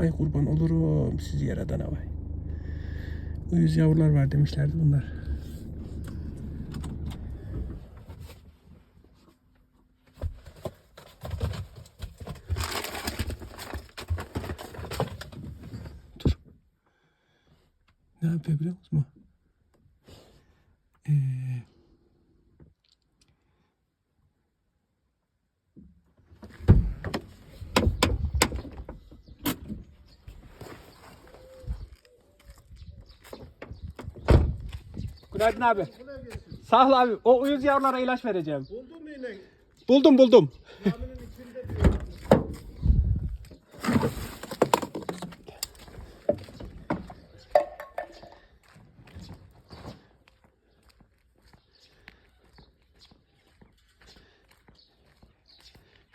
Ay kurban olurum sizi yaradana vay. Uyuz yavrular var demişlerdi bunlar. Dur. Ne yapıyor biliyor musun? Ee, Günaydın abi. Sağ ol abi. O uyuz yavrulara ilaç vereceğim. Buldun mu yine? Buldum buldum.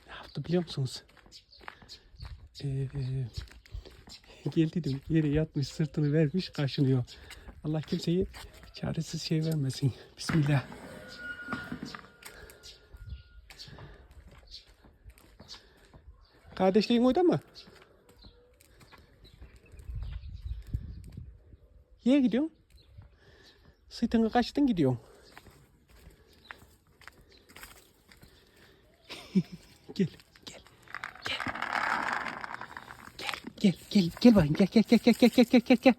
Ne yaptı biliyor musunuz? Ee, geldi de yere yatmış sırtını vermiş kaşınıyor. Allah kimseyi Çaresiz şey vermesin. Bismillah. Kardeşliğin orada mı? Niye gidiyorsun? Sırtını kaçtın gidiyorsun. gel, gel, gel. Gel, gel, gel, gel bakayım. Gel, gel, gel, gel, gel, gel, gel.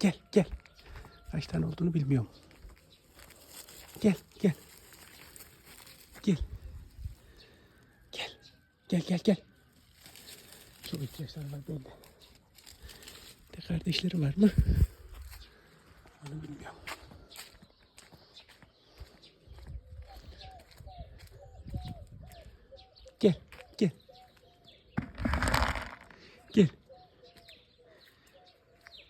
Gel, gel. Kaç tane olduğunu bilmiyorum. Gel, gel. Gel. Gel. Gel, gel, gel. Çok ihtiyaçları var belli. De kardeşleri var mı? Onu bilmiyorum. Gel, gel. Gel. Dur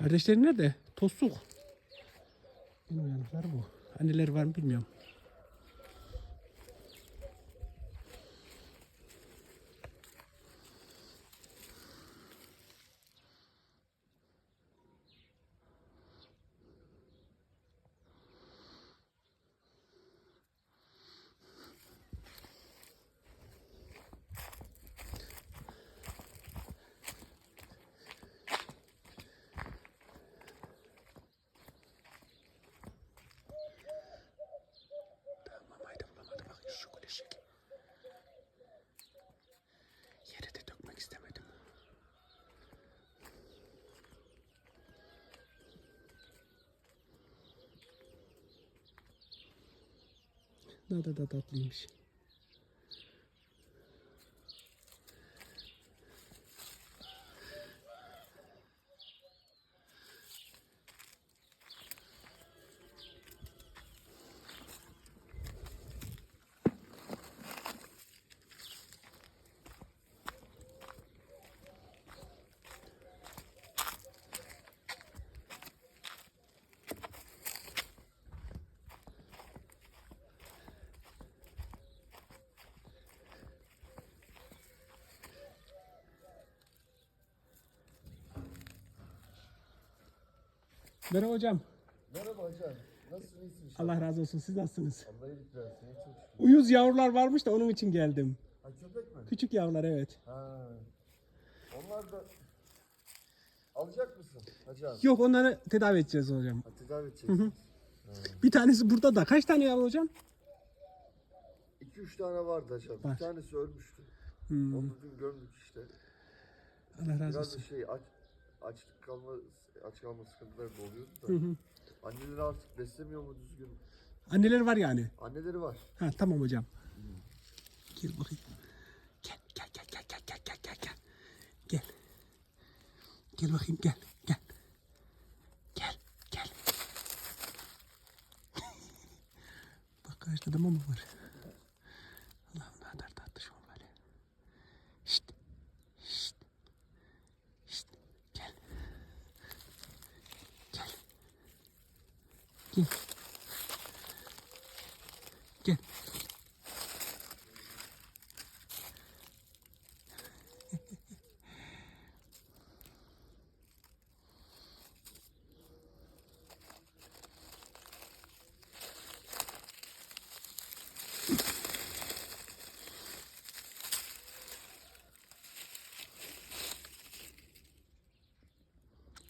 Kardeşleri nerede? Tosuk. Uyanıkları bu. Anneleri var mı bilmiyorum. надо додатливаемся. Merhaba hocam. Merhaba hocam. Nasılsın iyisin? Allah razı olsun. Siz nasılsınız? Allah iyilik versin. çalışıyorsun. Uyuz yavrular varmış da onun için geldim. Ha köpek mi? Küçük yavrular evet. Ha. Onlar da alacak mısın hocam? Yok onları tedavi edeceğiz hocam. Ha, tedavi edeceksin. Bir tanesi burada da. Kaç tane yavru hocam? 2-3 tane vardı hocam. Var. Bir tanesi ölmüştü. Hmm, Onu dün gördük işte. Allah razı Biraz olsun. şey aç, açlık kalma aç kalma sıkıntıları da oluyordu da. Hı hı. Anneleri artık beslemiyor mu düzgün? Anneler var yani. Anneleri var. Ha tamam hocam. Gel bakayım. Gel gel gel gel gel gel gel gel gel. Gel. Gel bakayım gel gel. Gel gel. Bak karşıda da mama var. Gel. Gel.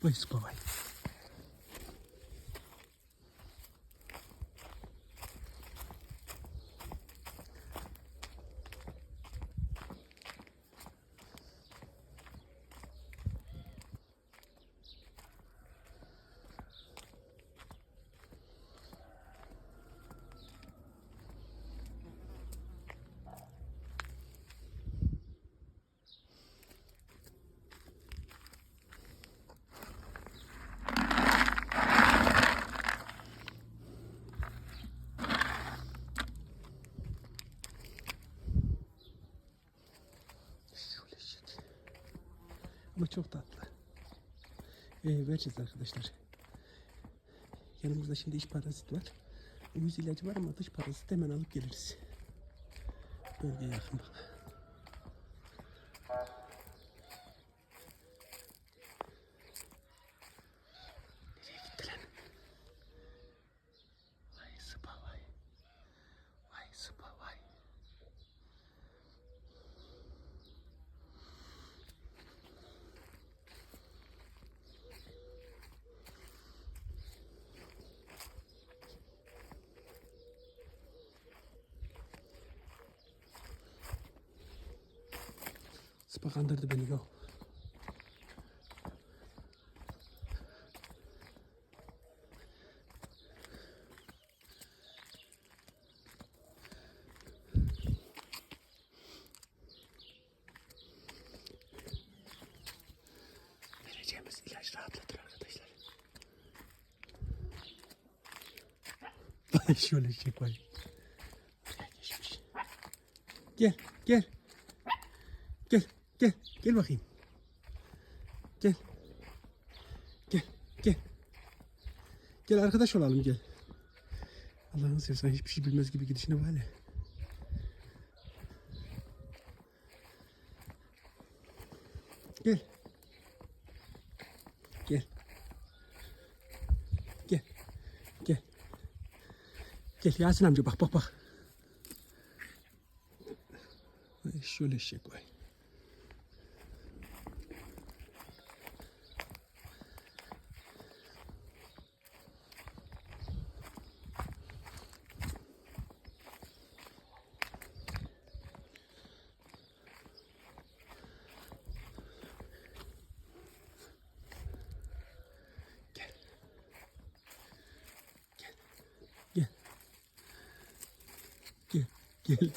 Pois, papai. Ama çok tatlı. Ee, vereceğiz arkadaşlar. Yanımızda şimdi iç parazit var. Uyuz ilacı var ama dış parazit hemen alıp geliriz. Bölgeye yakın bak. Sıpa kandırdı beni go. Vereceğimiz ilaç rahatlatır arkadaşlar. Vay şöyle şey geçmiş. Gel gel. Gel, gel, gel bakayım. Gel. Gel, gel. Gel arkadaş olalım gel. Allah'ını seversen hiçbir şey bilmez gibi gidişine var ya. Gel. Gel. Gel. Gel. Gel Yasin amca bak bak bak. Şöyle şey koy. Gel. Gel. Gel. Gel.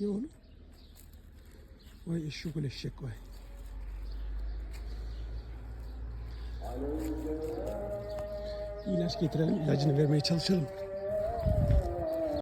Ne oğlum? Vay eşek ol eşek vay. İlaç getirelim, ilacını vermeye çalışalım.